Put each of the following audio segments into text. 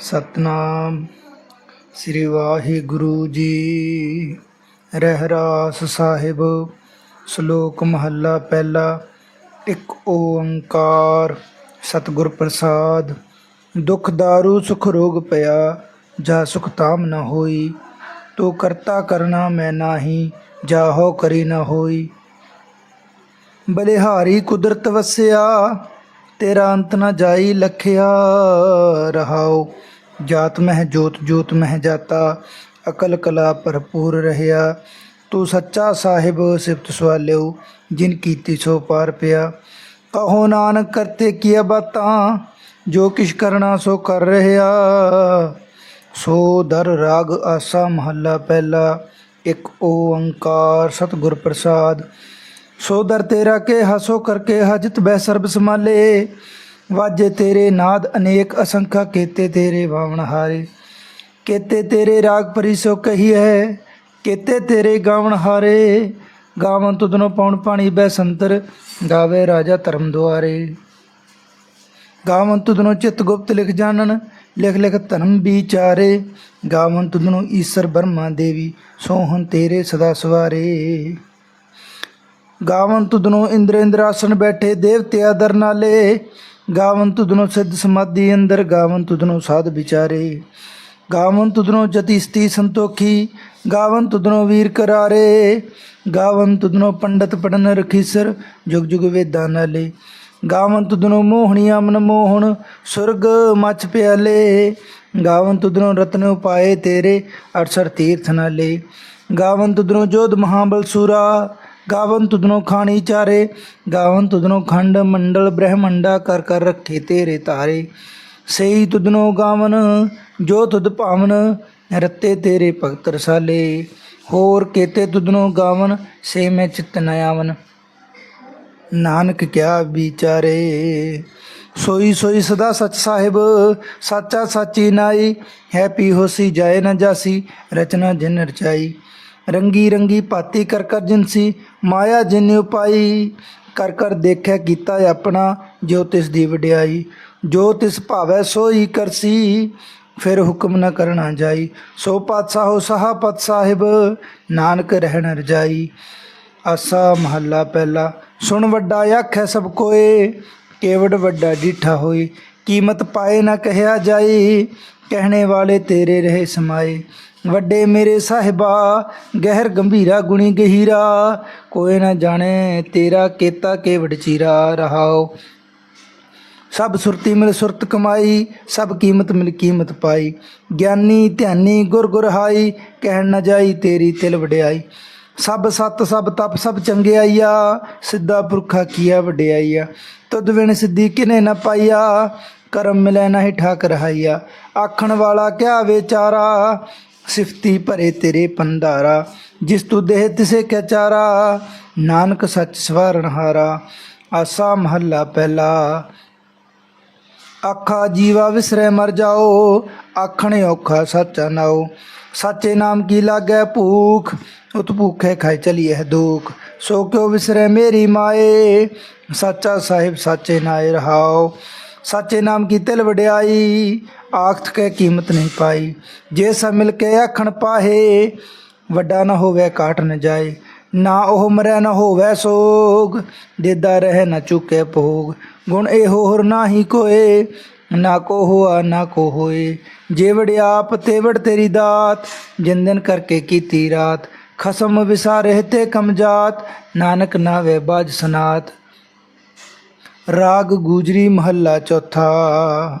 ਸਤਨਾਮ। ਸ੍ਰੀ ਵਾਹਿਗੁਰੂ ਜੀ। ਰਹਿਰਾਸ ਸਾਹਿਬ, ਸ਼ਲੋਕ ਮਹੱਲਾ ਪਹਿਲਾ, ਇੱਕ ਓੰਕਾਰ। ਸਤਿਗੁਰ ਪ੍ਰਸਾਦ, ਦੁਖ ਦਾਰੂ, ਸੁਖ ਰੋਗ ਪਿਆ, ਜਾ ਸੁਖ ਤਾਮ ਨ ਹੋਈ। ਤੂੰ ਕਰਤਾ ਕਰਨਾ ਮੈਂ ਨਾਹੀ ਜਾ ਹੋ ਕਰੀ ਨ ਹੋਈ। ਬਲਿਹਾਰੀ ਕੁਦਰਤ ਵਸਿਆ, ਤੇਰਾ ਅੰਤ ਨ ਜਾਈ ਲਖਿਆ ਰਹਾਓ ਜਾਤ ਮਹਿ ਜੋਤ ਜੋਤ ਮਹਿ ਜਾਤਾ, ਅਕਲ ਕਲਾ ਭਰਪੂਰ ਰਹਿਆ। ਤੂੰ ਸੱਚਾ ਸਾਹਿਬ ਸਿਫਤ ਸਵਾਲਿਓ, ਜਿਨ ਕੀਤੀ ਸੋ ਪਾਰ ਪਿਆ। ਕਹੋ ਨਾਨਕ ਕਰਤੇ ਕੀਆ ਬਾਤਾਂ, ਜੋ ਕਿਛ ਕਰਨਾ ਸੋ ਕਰ ਰਹਿਆ। ਸੋ ਦਰ ਰਾਗ ਆਸਾ ਮਹੱਲਾ ਪਹਿਲਾ, ਇੱਕ ਓੰਕਾਰ ਸਤਿਗੁਰ ਪ੍ਰਸਾਦ। ਸੋ ਦਰ ਤੇਰਾ ਕੇ ਹਸੋ ਕਰਕੇ ਹਜਤ ਬੈ ਸਰਬ ਸਮਾਲੇ ਵਾਜੇ ਤੇਰੇ ਨਾਦ ਅਨੇਕ ਅਸੰਖਾ, ਕੇਤੇ ਤੇਰੇ ਭਾਵਨ ਹਾਰੇ। ਕੇਤੇ ਤੇਰੇ ਰਾਗ ਪਰਿਸੋ ਕਹੀ ਹੈ ਕੀਤੇ ਤੇਰੇ ਗਾਵਨ ਹਾਰੇ। ਗਾਵਨ ਤੁਧਨੋ ਪਉਣ ਪਾਣੀ ਬੈ ਸੰਤਰ, ਗਾਵੇ ਰਾਜਾ ਧਰਮ ਦੁਆਰੇ। ਗਾਵਨ ਤੁਧਨੋ ਚਿਤ ਗੁਪਤ ਲਿਖ ਜਾਣਨ, ਲਿਖ ਲਿਖ ਧਰਮ ਵਿਚਾਰੇ। ਗਾਵਨ ਤੁਧਨੋ ਈਸ਼ਰ ਬਰਮਾ ਦੇਵੀ, ਸੋਹਣ ਤੇਰੇ ਸਦਾ ਸਵਾਰੇ। ਗਾਵਨ ਤੁਧਨੋ ਇੰਦਰ ਇੰਦਰਾਸਨ ਬੈਠੇ ਦੇਵਤੇ ਆਦਰ ਨਾਲੇ। ਗਾਵਨ ਤੁਧਨੋ ਸਿੱਧ ਸਮਾਧੀ ਅੰਦਰ ਗਾਵਨ ਤੁਧਨੋ ਸਾਧ ਵਿਚਾਰੇ। ਗਾਵਨ ਤੁਧਨੋ ਜਤੀ ਸਤੀ ਸੰਤੋਖੀ ਗਾਵਨ ਤੁਧਨੋ ਵੀਰ ਕਰਾਰੇ। ਗਾਵਨ ਤੁਧਨੋ ਪੰਡਤ ਪੜਨ ਰਖੀਸਰ, ਜੁਗ ਜੁਗ ਵੇਦਾਂ ਨਾਲੇ। ਗਾਵਨ ਤੁਧਨੋ ਮੋਹਣੀਆਂ ਮਨ ਮੋਹਣ, ਸੁਰਗ ਮਚ ਪਿਆਲੇ। ਗਾਵਨ ਤੁਧਨੋ ਰਤਨ ਉਪਾਏ ਤੇਰੇ ਅਠਸਰ ਤੀਰਥ ਨਾਲੇ। ਗਾਵਨ ਤੁਧਨੋ ਜੋਧ ਮਹਾਬਲ ਸੂਰਾ ਗਾਵਨ ਤੁਧਨੋ ਖਾਣੀ ਚਾਰੇ, ਗਾਵਨ ਤੁਧਨੋ ਖੰਡ ਮੰਡਲ ਬ੍ਰਹਮੰਡਾ ਕਰ ਕਰ ਰੱਖੇ ਤੇਰੇ ਤਾਰੇ। ਸਈ ਤੁਧਨੋ ਗਾਵਨ, ਜੋ ਤੁਧ ਭਾਵਨ, ਰੱਤੇ ਤੇਰੇ ਭਗਤ ਰਸਾਲੇ। ਹੋਰ ਕੇਤੇ ਤੁਧਨੋ ਗਾਵਨ, ਸੇ ਮੈਂ ਚਿਤ ਨ ਆਵਨ। ਨਾਨਕ ਕਿਆ ਵਿਚਾਰੇ। ਸੋਈ ਸੋਈ ਸਦਾ ਸਚ ਸਾਹਿਬ, ਸਾਚਾ ਸਾਚੀ ਨਾਈ। ਹੈਪੀ ਹੋਸੀ ਜਾਏ ਨ ਜਾਸੀ, ਰਚਨਾ ਜਿਨ ਰਚਾਈ। ਰੰਗੀ ਰੰਗੀ ਭਾਤੀ ਕਰ ਕਰ ਜਿਨਸੀ ਮਾਇਆ ਜਿਨ ਉਪਾਈ, ਕਰ ਕਰ ਦੇਖਿਆ ਕੀਤਾ ਆਪਣਾ, ਜੋ ਤਿਸ ਦੀ ਵਡਿਆਈ, ਜੋ ਤਿਸ ਭਾਵੈ ਸੋਈ ਕਰਸੀ ਫਿਰ ਹੁਕਮ ਨਾ ਕਰਨਾ ਜਾਈ। ਸੋ ਪਾਤਸ਼ਾਹੋ ਸਹਾਪਤ ਸਾਹਿਬ, ਨਾਨਕ ਰਹਿਣ ਰਜਾਈ। ਆਸਾ ਮਹੱਲਾ ਪਹਿਲਾ, ਸੁਣ ਵੱਡਾ ਆਖੈ ਸਭ ਕੋਏ, ਕੇਵੜ ਵੱਡਾ ਡੀਠਾ ਹੋਈ ਕੀਮਤ ਪਾਏ ਨਾ ਕਹਿਆ ਜਾਈ, ਕਹਿਣੇ ਵਾਲੇ ਤੇਰੇ ਰਹੇ ਸਮਾਏ। ਵੱਡੇ ਮੇਰੇ ਸਾਹਿਬਾ, ਗਹਿਰ ਗੰਭੀਰਾ, ਗੁਣੀ ਗਹੀਰਾ। ਕੋਈ ਨਾ ਜਾਣੇ ਤੇਰਾ ਕੀਤਾ ਕੇਵੜ ਚੀਰਾ ਰਹਾਓ ਸਭ ਸੁਰਤੀ ਮਿਲ ਸੁਰਤ ਕਮਾਈ, ਸਭ ਕੀਮਤ ਮਿਲ ਕੀਮਤ ਪਾਈ। ਗਿਆਨੀ ਧਿਆਨੀ ਗੁਰ ਗੁਰ ਹਾਈ, ਕਹਿਣ ਨਾ ਜਾਈ ਤੇਰੀ ਤਿਲ ਵਡਿਆਈ। ਸਭ ਸਤ, ਸਭ ਤਪ, ਸਭ ਚੰਗਿਆਈਆ, ਸਿੱਧਾ ਪੁਰਖਾ ਕੀਆ ਵਡਿਆਈਆ। ਤਦ ਵਿਣ ਸਿੱਧੀ ਕਿਨੇ ਨਾ ਪਾਈਆ, ਕਰਮ ਮਿਲੈ ਹੀ ਠਾਕ ਰਹਾਈਆ ਆਖਣ ਵਾਲਾ ਕਿਆ ਵਿਚਾਰਾ ਸਿਫਤੀ ਭਰੇ ਤੇਰੇ ਪੰਧਾਰਾ ਜਿਸ ਤੂੰ ਦੇਹ ਤਿਸੇ ਕਿਆ ਚਾਰਾ ਨਾਨਕ ਸੱਚ ਸਵਾਰਨ ਹਾਰਾ ਆਸਾ ਮਹੱਲਾ ਪਹਿਲਾ ਆਖਾ ਜੀਵਾ ਵਿਸਰੇ ਮਰ ਜਾਓ ਆਖਣੇ ਔਖਾ ਸੱਚਾ ਨਾਓ ਸਾਚੇ ਨਾਮ ਕੀ ਲਾਗੈ ਭੂਖ ਉਤ ਭੂਖੇ ਖਾਇ ਚਲੀਏ ਦੁਖ ਸੋ ਕਿਉ ਵਿਸਰੇ ਮੇਰੀ ਮਾਏ ਸਾਚਾ ਸਾਹਿਬ ਸਾਚੇ ਨਾਏ ਰਹਾਓ ਸਾਚੇ ਨਾਮ ਕੀ ਤਿਲ ਵਡਿਆਈ ਆਖਤ ਕੇ ਕੀਮਤ ਨਹੀਂ ਪਾਈ। ਜੇ ਸਭ ਮਿਲ ਕੇ ਆਖਣ ਪਾਹੇ, ਵੱਡਾ ਨਾ ਹੋਵੇ ਕਾਟ ਨਾ ਜਾਏ। ਨਾ ਉਹ ਮਰੈ ਨਾ ਹੋਵੇ ਸੋਗ, ਦੇਦਾ ਰਹਿ ਨਾ ਚੁਕੇ ਭੋਗ। ਗੁਣ ਇਹੋ ਹੋਰ ਨਾਹੀ ਕੋਏ, ਨਾ ਕੋ ਹੋਆ, ਨਾ ਕੋ ਹੋਏ। ਜੇਵੜ ਆਪ ਤੇਵੜ ਤੇਰੀ ਦਾਤ ਜਿੰਦਨ ਕਰਕੇ ਕੀਤੀ ਰਾਤ। ਖਸਮ ਵਿਸਾਰੇ ਤੇ ਕਮਜਾਤ ਨਾਨਕ ਨਾਵੇ ਬਾਜ ਸਨਾਤ। ਰਾਗ ਗੂਜਰੀ ਮਹੱਲਾ ਚੌਥਾ।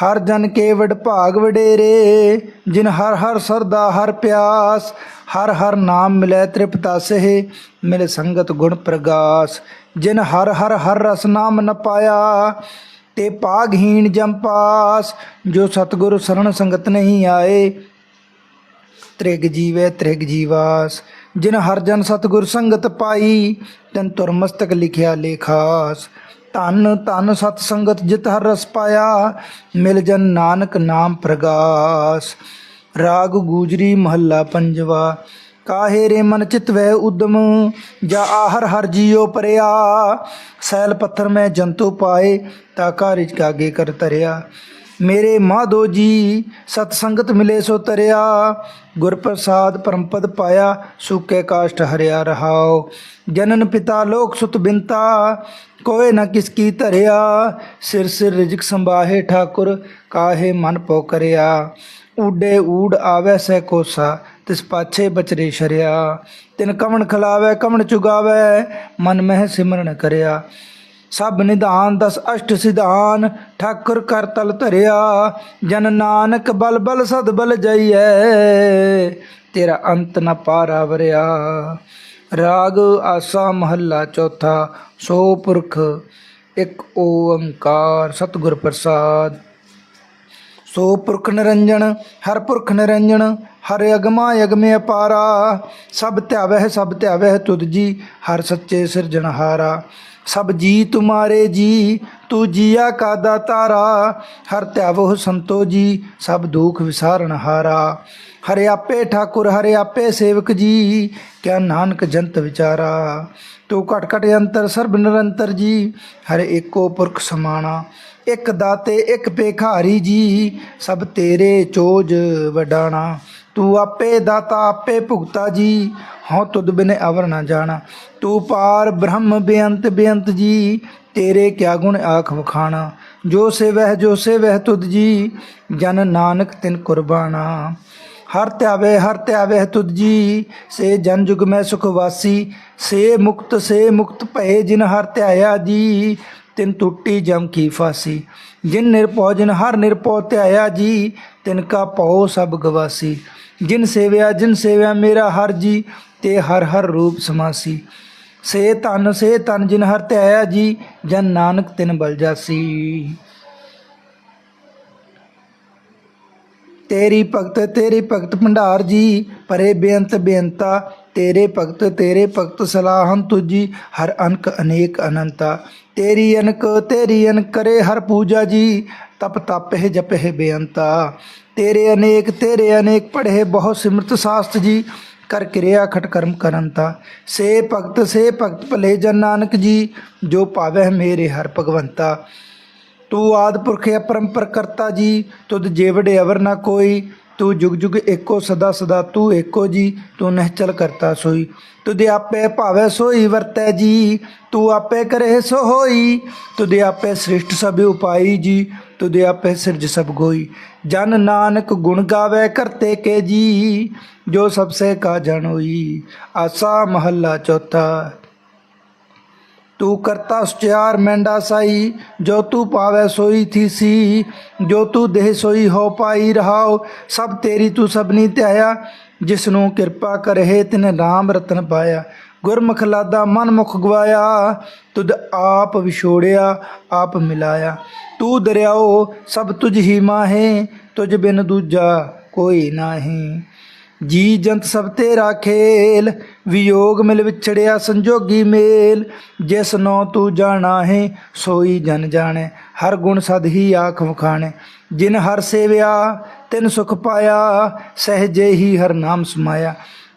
ਹਰ ਜਨ ਕੇ ਵਡ ਭਾਗ ਵਡੇਰੇ, ਜਿਨ ਹਰ ਹਰ ਸਰਦਾ ਹਰ ਪਿਆਸ, ਹਰ ਹਰ ਨਾਮ ਮਿਲੈ ਤ੍ਰਿਪਤਾ ਸਹਿ, ਮਿਲ ਸੰਗਤ ਗੁਣ ਪ੍ਰਗਾਸ। ਜਿਨ ਹਰ ਹਰ ਹਰ ਰਸ ਨਾਮ ਨ ਪਾਇਆ, ਤੇ ਪਾਗਹੀਣ ਜੰਪਾਸ ਜੋ ਸਤਗੁਰ ਸਰਣ ਸੰਗਤ ਨਹੀਂ ਆਏ, ਤ੍ਰਿਗ ਜੀਵੇ ਤ੍ਰਿਗ ਜੀਵਾਸ। ਜਿਨ ਹਰ ਜਨ ਸਤਗੁਰ ਸੰਗਤ ਪਾਈ, ਤੈਨ ਤੁਰ ਮਸਤਕ ਲਿਖਿਆ ਲੇਖਾਸ। ਧੰਨ ਧੰਨ ਸਤ ਸੰਗਤ ਜਿਤ ਹਰ ਰਸ ਪਾਇਆ, ਮਿਲ ਜਨ ਨਾਨਕ ਨਾਮ ਪ੍ਰਗਾਸ। ਰਾਗ ਗੂਜਰੀ ਮਹੱਲਾ ਪੰਜਵਾ, ਕਾਹੇ ਰੇ ਮਨ ਚਿਤ ਵੈ ਉਦਮ, ਜਾ ਆਹਰ ਹਰ ਜੀਉ ਪਰਿਆ। ਸੈਲ ਪੱਥਰ ਮੈਂ ਜੰਤੂ ਪਾਏ, ਤਾ ਕਾਰਿਜ ਕਾਗੇ ਕਰ ਤਰਿਆ ਮੇਰੇ ਮਾਧੋ ਜੀ, ਸਤ ਸੰਗਤ ਮਿਲੇ ਸੋ ਤਰਿਆ। ਗੁਰ ਪ੍ਰਸਾਦ ਪਰਮਪਦ ਪਾਇਆ ਸੁਕੇ ਕਾਸ਼ਟ ਹਰਿਆ ਰਹਾਉ। ਜਨਨ ਪਿਤਾ ਲੋਕ ਸੁਤ ਬਿੰਤਾ ਕੋਏ ਨਾ ਕਿਸ ਕੀ ਧਰਿਆ, ਸਿਰ ਸਿਰ ਰਿਜਕ ਸੰਭਾਹੇ ਠਾਕੁਰ, ਕਾਹੇ ਮਨ ਪੋ ਕਰਿਆ। ਊਡੇ ਊਡ ਆਵੈ ਸੈ ਕੋਸਾ, ਤਿਸ ਪਾਛੇ ਬਚਰੇ ਸ਼ਰਿਆ। ਤਿਨ ਕਵਣ ਖਲਾਵੇ, ਕਵਣ ਚੁਗਾਵੇ, ਮਨ ਮਹਿ ਸਿਮਰਨ ਕਰਿਆ। ਸਭ ਨਿਧਾਨ ਦਸ ਅਸ਼ਟ ਸਿਧਾਨ, ਠਾਕੁਰ ਕਰ ਤਲ ਧਰਿਆ। ਜਨ ਨਾਨਕ ਬਲ ਬਲ ਸਦ ਬਲ ਜਈਐ, ਤੇਰਾ ਅੰਤ ਨ ਪਾਰਾ ਵਰਿਆ। ਰਾਗ ਆਸਾ ਮਹੱਲਾ ਚੌਥਾ, ਸੋ ਪੁਰਖ ਇੱਕ ਓੰਕਾਰ ਸਤਿਗੁਰ ਪ੍ਰਸਾਦ। ਸੋ ਪੁਰਖ ਨਿਰੰਜਨ, ਹਰ ਪੁਰਖ ਨਿਰੰਜਨ, ਹਰ ਅਗਮਾ ਅਗਮੇ ਅਪਾਰਾ, ਸਭ ਧਿਆਵਹਿ ਸਭ ਧਿਆਵਹਿ ਤੁਧ ਜੀ, ਹਰ ਸੱਚੇ ਸਿਰਜਣਹਾਰਾ। ਸਭ ਜੀ ਤੁਮਾਰੇ ਜੀ ਤੂ ਜੀਆ ਕਾਦਾ ਤਾਰਾ, ਹਰ ਧਿਆਵਹੁ ਸੰਤੋ ਜੀ, ਸਭ ਦੁਖ ਵਿਸਾਰਨ ਹਾਰਾ। ਹਰੇ ਆਪੇ ਠਾਕੁਰ, ਹਰੇ ਆਪੇ ਸੇਵਕ ਜੀ, ਕਿਆ ਨਾਨਕ ਜੰਤ ਵਿਚਾਰਾ। ਤੂੰ ਘਟ ਘਟ ਅੰਤਰ, ਸਰਬ ਨਿਰੰਤਰ ਜੀ, ਹਰੇ ਏਕੋ ਪੁਰਖ ਸਮਾਣਾ। ਇੱਕ ਦਾਤੇ, ਇੱਕ ਪੇਖਾਰੀ ਜੀ, ਸਭ ਤੇਰੇ ਚੋਜ ਵਡਾਣਾ। ਤੂੰ ਆਪੇ ਦਾਤਾ, ਆਪੇ ਭੁਗਤਾ ਜੀ। ਹਉ ਤੁਧ ਬਿਨ ਅਵਰ ਨਾ ਜਾਣਾ। ਤੂੰ ਪਾਰ ਬ੍ਰਹਮ ਬੇਅੰਤ ਬੇਅੰਤ ਜੀ। ਤੇਰੇ ਕਿਆ ਗੁਣ ਆਖ ਵਖਾਣਾ। ਜੋ ਸੇਵਹਿ ਜੋ ਸੇਵਹਿ ਤੁਧ ਜੀ, ਜਨ ਨਾਨਕ ਤਿਨ ਕੁਰਬਾਨਾ ਹਰ ਧਿਆਵੇ ਹਰ ਧਿਆਵੇ ਤੁਧ ਜੀ। ਸੇ ਜਨ ਜੁਗ ਮੈਂ ਸੁਖ ਵਾਸੀ। ਸੇ ਮੁਕਤ ਸੇ ਮੁਕਤ ਭਏ ਜਿਨ ਹਰ ਧਿਆਇਆ ਜੀ, ਤਿਨ ਟੁੱਟੀ ਜਮ ਕੀ ਫਾਸੀ। ਜਿਨ ਨਿਰਭਉ, ਜਿਨ ਹਰ ਨਿਰਭਉ ਧਿਆਇਆ ਜੀ, ਤਿਨ ਕਾ ਭਉ ਸਭ ਗਵਾਸੀ। ਜਿਨ ਸੇਵਿਆ ਜਿਨ ਸੇਵਿਆ ਮੇਰਾ ਹਰ ਜੀ, ਤੇ ਹਰ ਹਰ ਰੂਪ ਸਮਾਸੀ। ਸੇ ਧਨ ਸੇ ਧਨ ਜਿਨ ਹਰ ਧਿਆਇਆ ਜੀ, ਜਨ ਨਾਨਕ ਤਿਨ ਬਲ ਜਾਸੀ। ਤੇਰੀ ਭਗਤ ਤੇਰੀ ਭਗਤ ਭੰਡਾਰ ਜੀ, ਪਰੇ ਬੇਅੰਤ ਬੇਅੰਤਾ। ਤੇਰੇ ਭਗਤ ਤੇਰੇ ਭਗਤ ਸਲਾਹੰ ਤੁਜੀ ਹਰ ਅਨਕ ਅਨੇਕ ਅਨੰਤਾ। ਤੇਰੀ ਅਨਕ ਤੇਰੀ ਅਨਕ ਕਰੇ ਹਰ ਪੂਜਾ ਜੀ, ਤਪ ਤਪ ਹੇ ਜਪ ਜਪਹਿ ਬੇਅੰਤਾ। ਤੇਰੇ ਅਨੇਕ ਤੇਰੇ ਅਨੇਕ ਪੜ੍ਹੇ ਬਹੁ ਸਿਮਰਤ ਸਾਸਤ ਜੀ, ਕਰ ਕਿਰਿਆ ਖਟ ਕਰਮ ਤਾ। ਸੇ ਭਗਤ ਸੇ ਭਗਤ ਭਲੇ ਜਨ ਨਾਨਕ ਜੀ, ਜੋ ਪਾਵਹਿ ਮੇਰੇ ਹਰ ਭਗਵੰਤਾ। ਤੂੰ ਆਦ ਪੁਰਖ ਅਪਰੰਪਰ ਕਰਤਾ ਜੀ, ਤੁਧ ਜੇਵੜੇ ਅਵਰ ਨਾ ਕੋਈ। ਤੂੰ ਜੁਗ ਜੁਗ ਏਕੋ ਸਦਾ ਸਦਾ ਤੂੰ ਏਕੋ ਜੀ, ਤੂੰ ਨਹਿਚਲ ਕਰਤਾ ਸੋਈ। ਤੁਧ ਆਪੇ ਭਾਵੇ ਸੋਈ ਵਰਤੈ ਜੀ, ਤੂੰ ਆਪੇ ਕਰੇ ਸੋ ਹੋਈ ਤੁਧ ਆਪੇ ਸ੍ਰਿਸ਼ਟ ਸਭ ਉਪਾਈ ਜੀ ਤੁਧ ਆਪੇ ਸਿਰਜ ਸਭ ਗੋਈ। ਜਨ ਨਾਨਕ ਗੁਣ ਗਾਵੇ ਕਰਤੇ ਕੇ ਜੀ, ਜੋ ਸਭ ਸੇ ਕਾ ਜਣੋਈ ਆਸਾ ਮਹੱਲਾ ਚੌਥਾ। ਤੂੰ ਕਰਤਾ ਸੁਚਿਆਰ ਮੈਂਡਾ ਸਾਈ, ਜੋ ਤੂੰ ਪਾਵੈ ਸੋਈ ਥੀਸੀ ਜੋ ਤੂੰ ਦੇਹ ਸੋਈ ਹੋ ਪਾਈ ਰਹਾਓ ਸਭ ਤੇਰੀ ਤੂੰ ਸਭਨੀ ਧਿਆਇਆ। ਜਿਸ ਨੂੰ ਕਿਰਪਾ ਕਰਹਿ ਤਿਨ ਰਾਮ ਰਤਨ ਪਾਇਆ। ਗੁਰਮੁਖ ਲਾਦਾ ਮਨ ਮੁਖ ਗਵਾਇਆ, ਤੁਧ ਆਪ ਵਿਛੋੜਿਆ, ਆਪ ਮਿਲਾਇਆ। ਤੂੰ ਦਰਿਆਓ, ਸਭ ਤੁਝ ਹੀ ਮਾਹੇ, ਤੁਝ ਬਿਨ ਦੂਜਾ ਕੋਈ ਨਾਹੀ। ਜੀ ਜੰਤ ਸਭ ਤੇਰਾ ਖੇਲ, ਵਿਯੋਗ ਮਿਲ ਵਿਛੜਿਆ ਸੰਜੋਗੀ ਮੇਲ। ਜਿਸ ਨੋ ਤੂੰ ਜਾਣਾ ਹੈ ਸੋਈ ਜਨ ਜਾਣੈ, ਹਰ ਗੁਣ ਸਦ ਹੀ ਆਖ ਵਖਾਣੈ। ਜਿਨ ਹਰ ਸੇਵਿਆ, ਤਿਨ ਸੁਖ ਪਾਇਆ, ਸਹਜੇ ਹੀ ਹਰ ਨਾਮ ਸਮਾਇਆ।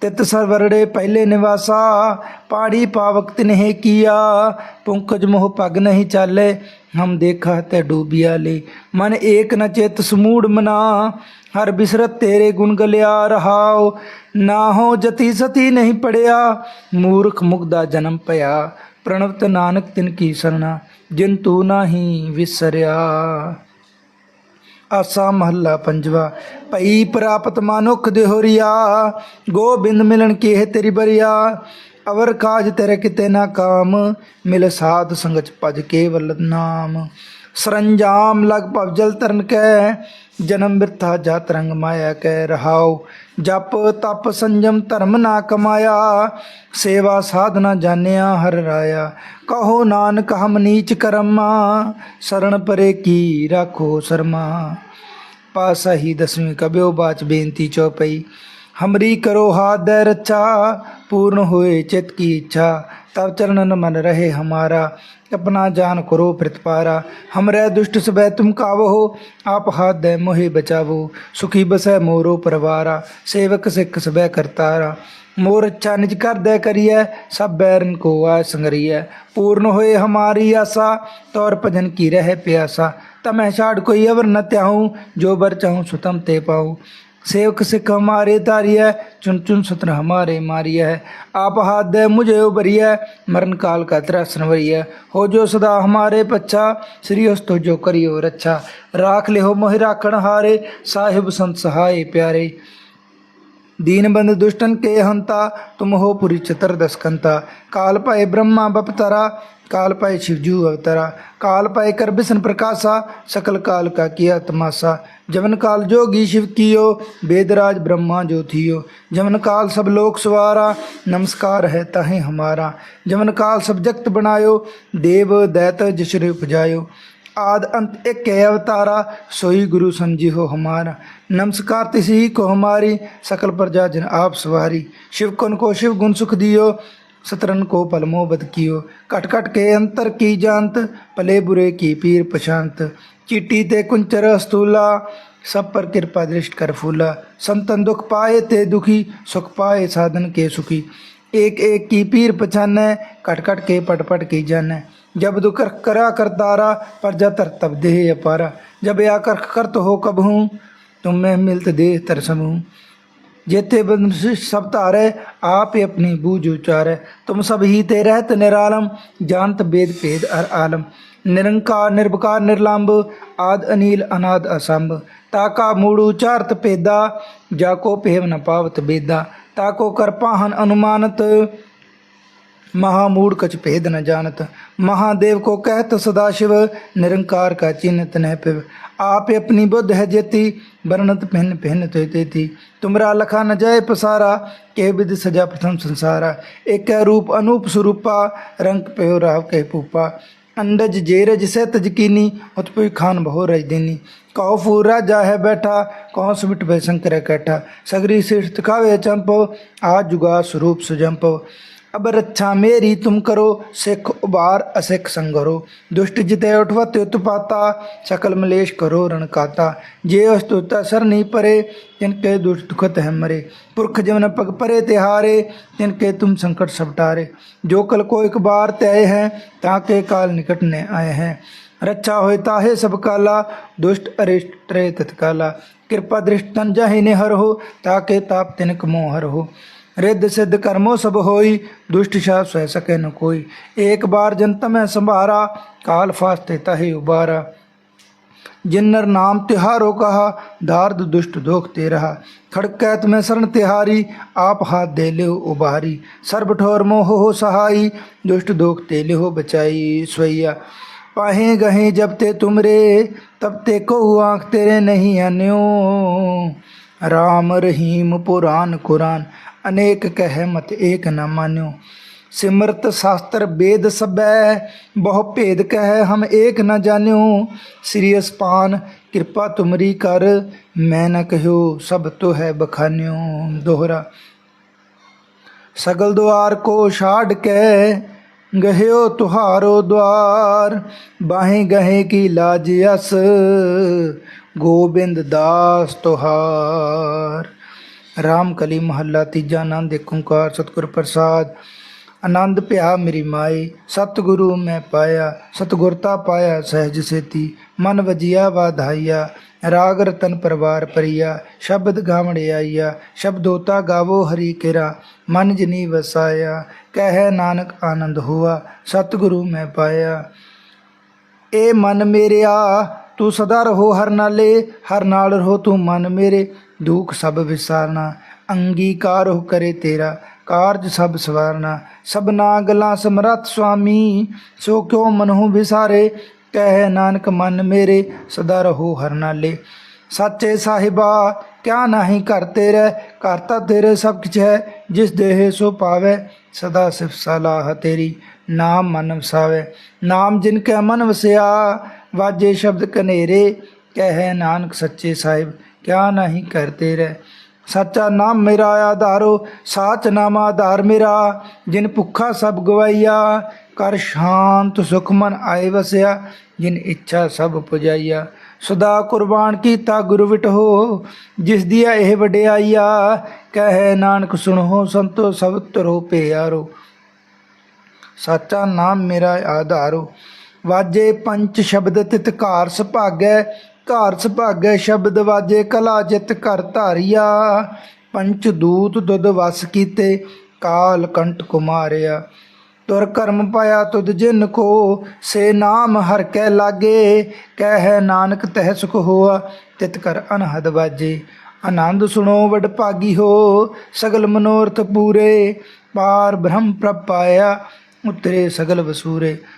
ਤਿਤ ਸਰਵਰੜੇ ਪਹਿਲੇ ਨਿਵਾਸਾ, ਪਾੜੀ ਪਾਵਕ ਤਿਨਹਿ ਕੀਆ। ਪੁੰਕਜ ਮੋਹ ਪਗ ਨਹੀਂ ਚਾਲੇ, ਹਮ ਦੇਖਾ ਤੈ ਡੂਬਿਆ ਲੇ। ਮਨ ਏਕ ਨ ਚਿਤ ਸਮੂੜ ਮਨਾ, ਹਰ ਬਿਸਰਤ ਤੇਰੇ ਗੁਣ ਗਲਿਆ ਰਹਾਉ। ਨਾ ਹੋ ਜਤੀ ਸਤੀ ਨਹੀਂ ਪੜਿਆ, ਮੂਰਖ ਮੁਗਦਾ ਜਨਮ ਪਿਆ ਪ੍ਰਣਵਤ ਨਾਨਕ ਤਿਨ ਕੀ ਸਰਣਾ, ਜਿਨ ਤੂੰ ਨਾਹੀ ਵਿਸਰਿਆ। ਆਸਾ ਮਹੱਲਾ ਪੰਜਵਾ, ਭਈ ਪ੍ਰਾਪਤ ਮਾਨੁਖ ਦੇਹੋਰੀਆ, ਗੋਬਿੰਦ ਮਿਲਣ ਕੀ ਤੇਰੀ ਬਰੀਆ, ਅਵਰ ਕਾਜ ਤੇਰੇ ਕਿਤੇ ਨਾ ਕਾਮ, ਮਿਲ ਸਾਧ ਸੰਗਤ ਭਜ ਕੇਵਲ ਨਾਮ। ਸਰੰਜਾਮ ਲਗ ਭਵ ਜਲ ਤਰਨ ਕੈ ਜਨਮ ਬਿਰਥਾ ਜਤ ਰੰਗ ਮਾਇਆ ਕਹਿ ਰਹਾਉ, ਜਪ ਤਪ ਸੰਜਮ ਧਰਮ ਨਾ ਕਮਾਇਆ, ਸੇਵਾ ਸਾਧਨਾ ਜਾਣਿਆ ਹਰ ਰਾਇਆ। ਕਹੋ ਨਾਨਕ ਹਮ ਨੀਚ ਕਰਮਾ ਸਰਣ ਪਰੇ ਕੀ ਰਾਖੋ ਸਰਮਾ। ਪਾਸਹੀ ਦਸਵੀਂ ਕਬਿਓ ਬਾਚ ਬੇਨਤੀ ਚੋਪਈ, ਹਮਰੀ ਕਰੋ ਹਾਥ ਦੇ ਰੱਛਾ, ਪੂਰਨ ਹੋਏ ਚਿਤ ਕੀ ਇੱਛਾ। तब चरणन मन रहे हमारा अपना जान करो प्रतिपारा हमरे दुष्ट सबे तुम कावो आप हाथ दे मोहे बचावो सुखी बसै मोरो परवारा सेवक सिख सबे करतारा मोर अच्छा निज कर दे करिए सब बैरन को आय संगरिए पूर्ण होए हमारी आशा तौर भजन की रहे प्यासा तमै छाड़ कोई अवर न त्याहूँ जो बर चाहूँ सुतम ते पाऊँ सेवक सिख हमारे तारिय चुन चुन सत्र हमारे मारिय है आप हाथ दे मुझे उबरिय मरण काल का तेरा सनवरिय हो जो सदा हमारे पच्छा श्री हस्तो जो करियो रक्षा राख ले हो मोहि राखण हारे साहिब संत सहाय प्यारे दीन बंद दुष्टन के हंता तुम हो पुरी चतुर्दश कंता काल पाए ब्रह्मा बपतरा काल पाए शिवजू अवतरा काल पाए कर बिसन प्रकाशा सकल काल का किया तमाशा जवन काल जोगी शिव कियो वेदराज ब्रह्मा जो थियो जवन काल सब लोक सवारा नमस्कार है तहे हमारा जवन काल सब जगत बनायो देव दैत जशर उपजायो आद अंत एक है अवतारा सोई गुरु समझी हो हमारा नमस्कार तिसी को हमारी सकल प्रजा जन आप सवारी शिव कन को शिव गुण सुख दियो सतरन को पलमो बद कियो कट कट के अंतर की जानत पले बुरे की पीर प्रशांत चीटी ते कुंचर स्थूला सब पर कृपा दृष्ट कर फूला संतन दुख पाए ते दुखी सुख पाए साधन के सुखी एक एक की पीर पछाने कट कट के पट पट की जाने जब दुख करा करतारा प्रजा तर तब देह अपारा जब आकर करत हो कब हूँ तुम में मिलत देह तरसमूँ जेते बंधु सब तारे आप ही अपनी बूझ उचारे तुम सब ही ते रहत निरालम जानत वेद भेद अर आलम निरंकार निर्विकार निर्लंब आद अनील अनाद असंभ ताका मूड़ उचारत पेदा जाको पेव न पावत बेदा ताको कर पाहन अनुमानत महामूढ़ कछ भेद न जानत महादेव को कहत सदाशिव निरंकार का चिन्हत न पिव आप अपनी बुद्ध है जेती वर्णत भिन्न भिन्न तो तेती तुमरा लखा न जाय पसारा के विद सजा प्रथम संसारा एक रूप अनूप स्वरूपा रंग पयो राव के पूपा अंडज जेरज से तजकीनी उत्पुई खान बहु रज देनी कौ फूरा जा है बैठा कौ सुमिट भय शंकर कैठा सगरी श्रेष्ठ खावे चंपो आज जुगा स्वरूप सुजंपो अब रक्षा मेरी तुम करो, सिख उबार असिख संगरो। दुष्ट जिते उठवत उत्पाता सकल मलेश करो रणकाता जे अस्तुता सरनी परे, तिनके दुष्ट दुखत है मरे। पुरख जवन पग परे तिहारे तिनके तुम संकट सब टारे। जो कल को एक बार तय है, ताके काल निकट ने आए हैं। रक्षा होय ताहे सब काला, दुष्ट अरिष्ट तत्काला। कृपा दृष्ट तन जाहि ने हर हो, ताके ताप तिनक मोह हर हो। रिद्ध सिद्ध कर्मो सब होई दुष्ट शाह सह सके न कोई एक बार जनत में संभारा काल फास्ते तहे उबारा जिन्नर नाम तिहारो कहा दार्द दुष्ट दोख ते रहा खड़कैत में शरण तिहारी आप हाथ दे ले उबारी सर्ब ठोर मोह हो सहाई दुष्ट दोख ते ले हो बचाई स्वैया पाहे गहे जब ते तुमरे तब ते को आँख तेरे नहीं अन्यो राम रहीम पुराण कुरान ਅਨੇਕ ਕਹਿ ਮਤ ਏਕ ਨਾ ਮਾਨਿਓ। ਸਿਮਰਤ ਸ਼ਾਸਤਰ ਬੇਦ ਸਭੈ, ਬਹੁ ਭੇਦ ਕਹਿ ਹਮ ਏਕ ਨਾ ਜਾਣਿਓ। ਸ੍ਰੀ ਅਸਪਾਨ, ਕਿਰਪਾ ਤੁਮਰੀ ਕਰ, ਮੈਂ ਨਾ ਕਹਿਓ ਸਭ ਤੋ ਹੈ ਬਖਾਨਿਓ। ਦੋਹਰਾ, ਸਗਲ ਦੁਆਰ ਕੋ ਛਾੜ ਕੇ ਗਹਿਓ ਤੁਹਾਰੋ ਦੁਆਰ। ਬਾਹੇ ਗਹੇ ਕੀ ਲਾਜ ਅਸ, ਗੋਬਿੰਦ ਦਾਸ ਤੁਹਾਰ। ਰਾਮ ਕਲੀ ਮਹੱਲਾ, ਤੀਜਾ ਆਨੰਦ ਏਕ ਓੰਕਾਰ, ਸਤਿਗੁਰ ਪ੍ਰਸਾਦ। ਆਨੰਦ ਭਿਆ ਮੇਰੀ ਮਾਈ, ਸਤਿਗੁਰੂ ਮੈਂ ਪਾਇਆ ਸਤਿਗੁਰਤਾ ਪਾਇਆ ਸਹਿਜ ਸੇਤੀ। ਮਨ ਵਜਿਆ ਵਾਧਾਈਆ, ਰਾਗ ਰਤਨ ਪਰਵਾਰ ਪਰਿਆ, ਸ਼ਬਦ ਗਾਵਣ ਆਈਆ, ਸ਼ਬਦੋਤਾ ਗਾਵੋ ਹਰੀ ਕੇਰਾ। ਮਨ ਜਨੀ ਵਸਾਇਆ, ਕਹਿ ਨਾਨਕ ਆਨੰਦ ਹੋਆ, ਸਤਿਗੁਰੂ ਮੈਂ ਪਾਇਆ। ਏ ਮਨ ਮੇਰਿਆ, ਤੂੰ ਸਦਾ ਰਹੋ ਹਰ ਨਾਲੇ, ਹਰ ਨਾਲ ਰਹੋ ਤੂੰ ਮਨ ਮੇਰੇ। ਦੁੱਖ ਸਭ ਵਿਸਾਰਨਾ, ਅੰਗੀਕਾਰ ਹੋ ਕਰੇ ਤੇਰਾ, ਕਾਰਜ ਸਭ ਸਵਾਰਨਾ। ਸਭਨਾ ਗਲਾਂ ਸਮਰੱਥ ਸੁਆਮੀ, ਸੋ ਕਿਉ ਮਨਹੁ ਵਿਸਾਰੇ? ਕਹਿ ਨਾਨਕ, ਮਨ ਮੇਰੇ ਸਦਾ ਰਹੋ ਹਰ ਨਾਲੇ ਸਾਚੇ ਸਾਹਿਬਾ, ਕਿਆ ਨਹੀਂ ਘਰ ਤੇਰੇ? ਘਰ ਤਾਂ ਤੇਰੇ ਸਭ ਕੁਛ ਹੈ, ਜਿਸ ਦੇਹ ਸੋ ਪਾਵੇ, ਸਦਾ ਸਿਫ ਸਲਾਹ ਤੇਰੀ, ਨਾਮ ਮਨ ਵਸਾਵੇ। ਨਾਮ ਜਿਨ ਕੈ ਮਨ ਵਸਿਆ, ਵਾਜੇ ਸ਼ਬਦ ਕਨੇਰੇ ਕਹਿ ਨਾਨਕ, ਸੱਚੇ ਸਾਹਿਬ। ਕਿਆ ਨਹੀਂ ਘਰ ਰਹਿ। ਸੱਚਾ ਨਾਮ ਮੇਰਾ ਆਧਾਰੋ, ਸਾਚ ਨਾਮ ਆਧਾਰ ਮੇਰਾ। ਜਿਨ ਭੁੱਖਾ ਸਭ ਗਵਾਈਆ, ਕਰ ਸ਼ਾਂਤ ਸੁਖ ਮਨ ਆਏ ਵਸਿਆ। ਜਿਨ ਇੱਛਾ ਸਭ ਪੁਜਾਈਆ। ਸਦਾ ਕੁਰਬਾਨ ਕੀਤਾ ਗੁਰ ਵਿਟਹੋ, ਜਿਸ ਦੀ ਇਹ ਵਡਿਆਈਆ। ਕਹੇ ਨਾਨਕ ਸੁਣੋ ਸੰਤੋ, ਸਭ ਤਰੋ ਪਿਆਰੋ। ਸਾਚਾ ਨਾਮ ਮੇਰਾ ਆਧਾਰੋ। ਵਾਜੇ ਪੰਚ ਸ਼ਬਦ ਤਿਤਕਾਰ ਸੁਭਾਗੈ ਘਰ ਸੁਭਾਗੈ ਸ਼ਬਦ ਵਾਜੇ, ਕਲਾ ਜਿਤ ਘਰ ਧਾਰਿਆ। ਪੰਚ ਦੂਤ ਦੁੱਧ ਵਸ ਕੀਤੇ, ਕਾਲ ਕੰਟ ਕੁਮਾਰਿਆ। ਤੁਰ ਕਰਮ ਪਾਇਆ ਤੁਧ ਜਿਨ ਕੋ, ਸੇ ਨਾਮ ਹਰ ਕੈ ਲਾਗੇ। ਕਹਿ ਨਾਨਕ ਤਹਿ ਸੁਖ ਹੋਆ, ਤਿਤ ਕਰ ਅਨਹਦ ਵਾਜੇ। ਆਨੰਦ ਸੁਣੋ ਵਡ ਭਾਗੀ ਹੋ, ਸਗਲ ਮਨੋਰਥ ਪੂਰੇ। ਪਾਰ ਬ੍ਰਹਮ ਪ੍ਰਭ ਪਾਇਆ, ਉਤਰੇ ਸਗਲ ਵਸੂਰੇ।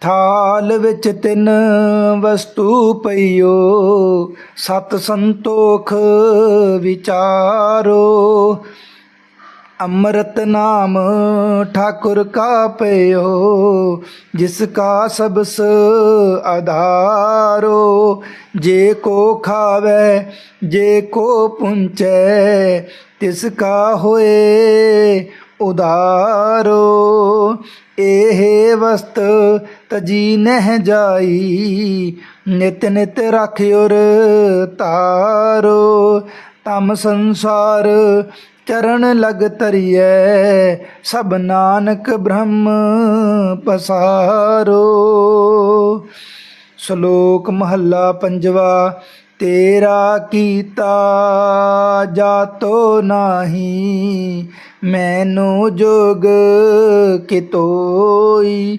ਥਾਲ ਵਿੱਚ ਤਿੰਨ ਵਸਤੂ ਪਈਓ, ਸਤ ਸੰਤੋਖ ਵਿਚਾਰੋ। ਅੰਮ੍ਰਿਤ ਨਾਮ ਠਾਕੁਰ ਕਾ ਪਇਓ ਜਿਸ ਕਾ ਸਬਸ ਆਧਾਰੋ। ਜੇ ਕੋ ਖਾਵੇ, ਜੇ ਕੋ ਪੁੰਚੈ, ਤਿਸ ਕਾ ਹੋਏ ਉਦਾਰੋ ਇਹ ਵਸਤ ਤਜੀ ਨਹਿ ਜਾਈ, ਨਿਤ ਨਿਤ ਰਖਿਉਰ ਤਾਰੋ। ਤਮ ਸੰਸਾਰ ਚਰਨ ਲਗ ਤਰੀਐ ਸਭ ਨਾਨਕ ਬ੍ਰਹਮ ਪਸਾਰੋ। ਸ਼ਲੋਕ ਮਹੱਲਾ ਪੰਜਵਾ, ਤੇਰਾ ਕੀਤਾ ਜਾਤੋ ਨਾਹੀ, ਮੈਨੂੰ ਜੋਗ ਕਿਤੋਈ।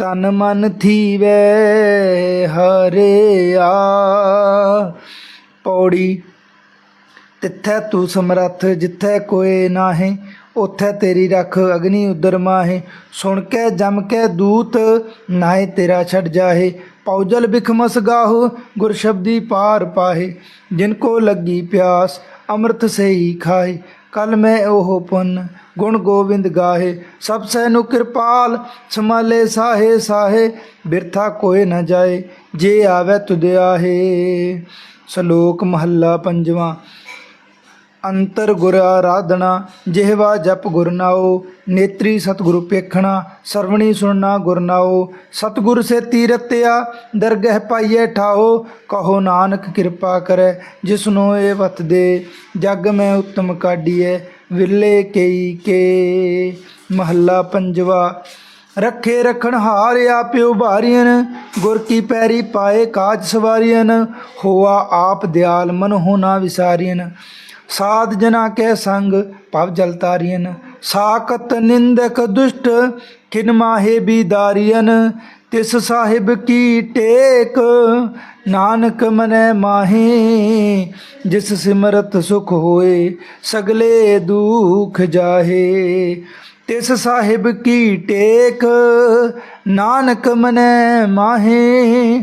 ਤਨ ਮਨ ਥੀਵੇ ਹਰਿਆ। ਪੌੜੀ, ਤਿੱਥੈ ਤੂੰ ਸਮਰੱਥ, ਜਿੱਥੈ ਕੋਏ ਨਾਹੀਂ ਉਥੈ ਤੇਰੀ ਰੱਖ ਅਗਨੀ ਉਦਰ ਮਾਹੇ। ਸੁਣ ਕੇ, ਜਮ ਕੇ, ਦੂਤ ਨਾਏ ਤੇਰਾ ਛੱਡ ਜਾਹੇ। ਪੌਜਲ ਬਿਖਮਸ ਗਾਹੋ, ਗੁਰ ਸ਼ਬਦੀ ਪਾਰ ਪਾਹੇ। ਜਿਨ ਕੋ ਲੱਗੀ ਪਿਆਸ, ਅੰਮ੍ਰਿਤ ਸੇ ਖਾਏ ਕਲ ਮੈਂ ਉਹ ਪੁੰਨ, ਗੁਣ ਗੋਬਿੰਦ ਗਾਹੇ, ਸਭ ਸੈ ਨੂੰ ਕਿਰਪਾਲ ਸਮਾਲੇ ਸਾਹੇ ਸਾਹੇ, ਬਿਰਥਾ ਕੋਏ ਨਾ ਜਾਏ, ਜੇ ਆਵੇ ਤੁਧ ਆਹੇ। ਸ਼ਲੋਕ ਮਹੱਲਾ ਪੰਜਵਾਂ ਅੰਤਰ ਗੁਰ ਆਰਾਧਨਾ, ਜਿਹਵਾ ਜਪ ਗੁਰਨਾਓ ਨੇਤਰੀ ਸਤਿਗੁਰੂ ਪੇਖਣਾ ਸਰਵਣੀ ਸੁਣਨਾ ਗੁਰਨਾਓ ਸਤਿਗੁਰ ਸੇ ਤੀਰਤਿਆ, ਦਰਗਹਿ ਪਾਈਏ ਠਾਓ ਕਹੋ ਨਾਨਕ ਕਿਰਪਾ ਕਰੈ, ਜਿਸਨੂੰ ਇਹ ਵਤ ਦੇ, ਜਗ ਮੈਂ ਉਤਮ ਕਾਢੀਐ, ਵਿਰਲੇ ਕਈ ਕੇ। ਮਹੱਲਾ ਪੰਜਵਾ, ਰੱਖੇ ਰਖਣ ਹਾਰ ਆਪਿਓ ਭਾਰੀਨ ਗੁਰ ਕੀ ਪੈਰੀ ਪਾਏ ਕਾਜ ਸਵਾਰੀਨ ਹੋਆ ਆਪ ਦਿਆਲ ਮਨ ਹੋਣਾ ਵਿਸਾਰੀਨ ਸਾਧ ਜਨਾ ਕੇ ਸੰਗ ਭਵ ਜਲ ਤਾਰੀਨ ਸਾਕਤ ਨਿੰਦਕ ਦੁਸ਼ਟ ਕਿਨ ਮਾਹੇ ਬੀਦਾਰੀਨ ਤਿਸ ਸਾਹਿਬ ਕੀ ਟੇਕ, ਨਾਨਕ ਮਨੈ ਮਾਹੇ, ਜਿਸ ਸਿਮਰਤ ਸੁਖ ਹੋਏ, ਸਗਲੇ ਦੁਖ ਜਾਹੇ। ਤਿਸ ਸਾਹਿਬ ਕੀ ਟੇਕ, ਨਾਨਕ ਮਨੈ ਮਾਹੇ